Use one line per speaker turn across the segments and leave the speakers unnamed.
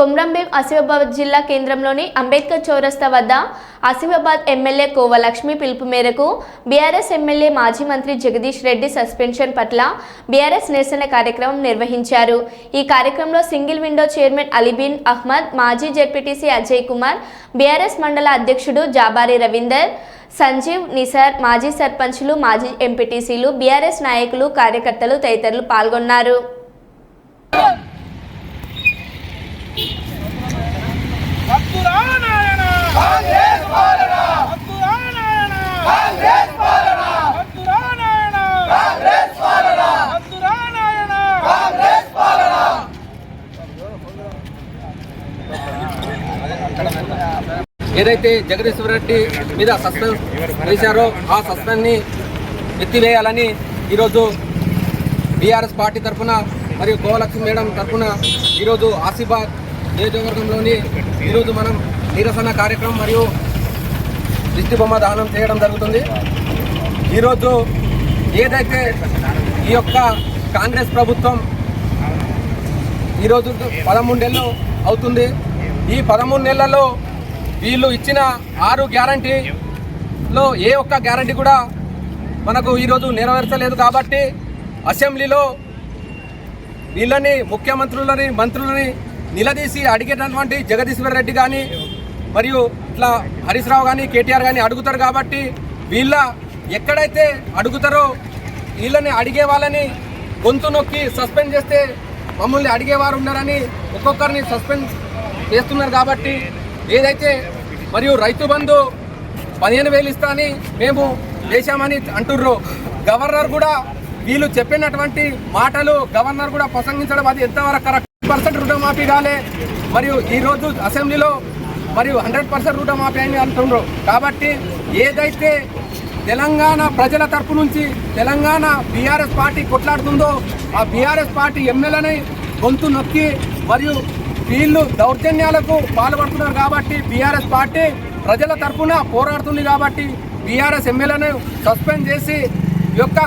కొమ్రంభీం ఆసిఫాబాద్ జిల్లా కేంద్రంలోని అంబేద్కర్ చౌరస్తా వద్ద ఆసిఫాబాద్ ఎమ్మెల్యే కోవ లక్ష్మి పిలుపు మేరకు బీఆర్ఎస్ ఎమ్మెల్యే మాజీ మంత్రి జగదీష్ రెడ్డి సస్పెన్షన్ పట్ల బీఆర్ఎస్ నిరసన కార్యక్రమం నిర్వహించారు. ఈ కార్యక్రమంలో single window chairman Alibin Ahmed మాజీ జెడ్పీటీసీ అజయ్ కుమార్ బీఆర్ఎస్ మండల అధ్యక్షుడు జాబారి రవీందర్ సంజీవ్ నిసార్ మాజీ సర్పంచ్లు మాజీ ఎంపీటీసీలు బీఆర్ఎస్ నాయకులు కార్యకర్తలు తదితరులు పాల్గొన్నారు.
ఏదైతే జగదీశ్వర రెడ్డి మీద సస్పెన్స్ వేశారో ఆ సస్పెన్స్ని ఎత్తివేయాలని ఈరోజు బీఆర్ఎస్ పార్టీ తరఫున మరియు గోలక్ష్మి మేడం తరఫున ఈరోజు ఆసిఫాబాద్ నియోజకవర్గంలోని ఈరోజు మనం నిరసన కార్యక్రమం మరియు దిష్టి బొమ్మ దానం చేయడం జరుగుతుంది. ఈరోజు ఏదైతే ఈ యొక్క కాంగ్రెస్ ప్రభుత్వం ఈరోజు పదమూడు నెలలు అవుతుంది. ఈ పదమూడు నెలలలో వీళ్ళు ఇచ్చిన ఆరు గ్యారంటీలో ఏ ఒక్క గ్యారంటీ కూడా మనకు ఈరోజు నెరవేర్చలేదు కాబట్టి అసెంబ్లీలో వీళ్ళని ముఖ్యమంత్రులని మంత్రులని నిలదీసి అడిగేటటువంటి జగదీశ్వర్ రెడ్డి కానీ మరియు ఇట్లా హరీష్ రావు కానీ కేటీఆర్ కానీ అడుగుతారు కాబట్టి వీళ్ళ ఎక్కడైతే అడుగుతారో వీళ్ళని అడిగే వాళ్ళని గొంతు నొక్కి సస్పెండ్ చేస్తే మమ్మల్ని అడిగేవారు ఉన్నారని ఒక్కొక్కరిని సస్పెండ్ చేస్తున్నారు కాబట్టి ఏదైతే మరియు రైతు బంధు పదిహేను వేలు ఇస్తా అని మేము చేశామని అంటుర్రు. గవర్నర్ కూడా వీళ్ళు చెప్పినటువంటి మాటలు గవర్నర్ కూడా ప్రసంగించడం అది ఎంతవరకు కరెక్ట్? పర్సెంట్ రుణమాఫీ కాలే. మరియు ఈరోజు అసెంబ్లీలో మరియు హండ్రెడ్ పర్సెంట్ రుణమాఫీ అని అంటున్నారు కాబట్టి ఏదైతే తెలంగాణ ప్రజల తరపు నుంచి తెలంగాణ బీఆర్ఎస్ పార్టీ కొట్లాడుతుందో ఆ బీఆర్ఎస్ పార్టీ ఎమ్మెల్యేని గొంతు నొక్కి మరియు వీళ్ళు దౌర్జన్యాలకు పాల్పడుతున్నారు కాబట్టి బీఆర్ఎస్ పార్టీ ప్రజల తరఫున పోరాడుతుంది కాబట్టి బీఆర్ఎస్ ఎమ్మెల్యేను సస్పెండ్ చేసి యొక్క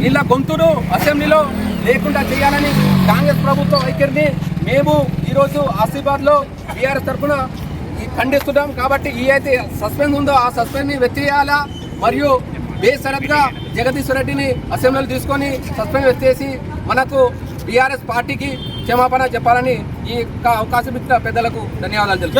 వీళ్ళ గొంతును అసెంబ్లీలో లేకుండా చేయాలని కాంగ్రెస్ ప్రభుత్వ వైఖరిని మేము ఈరోజు ఆసిఫాబాద్లో బీఆర్ఎస్ తరఫున ఖండిస్తున్నాం. కాబట్టి ఈ అయితే సస్పెండ్ ఉందో ఆ సస్పెండ్ని వెత్తేయాలా మరియు బేసరత్గా జగదీశ్వర్ రెడ్డిని అసెంబ్లీలో తీసుకొని సస్పెండ్ వచ్చేసి మనకు బీఆర్ఎస్ పార్టీకి క్షమాపణ చెప్పాలని ఈ యొక్క అవకాశం ఇచ్చిన పెద్దలకు ధన్యవాదాలు తెలుసు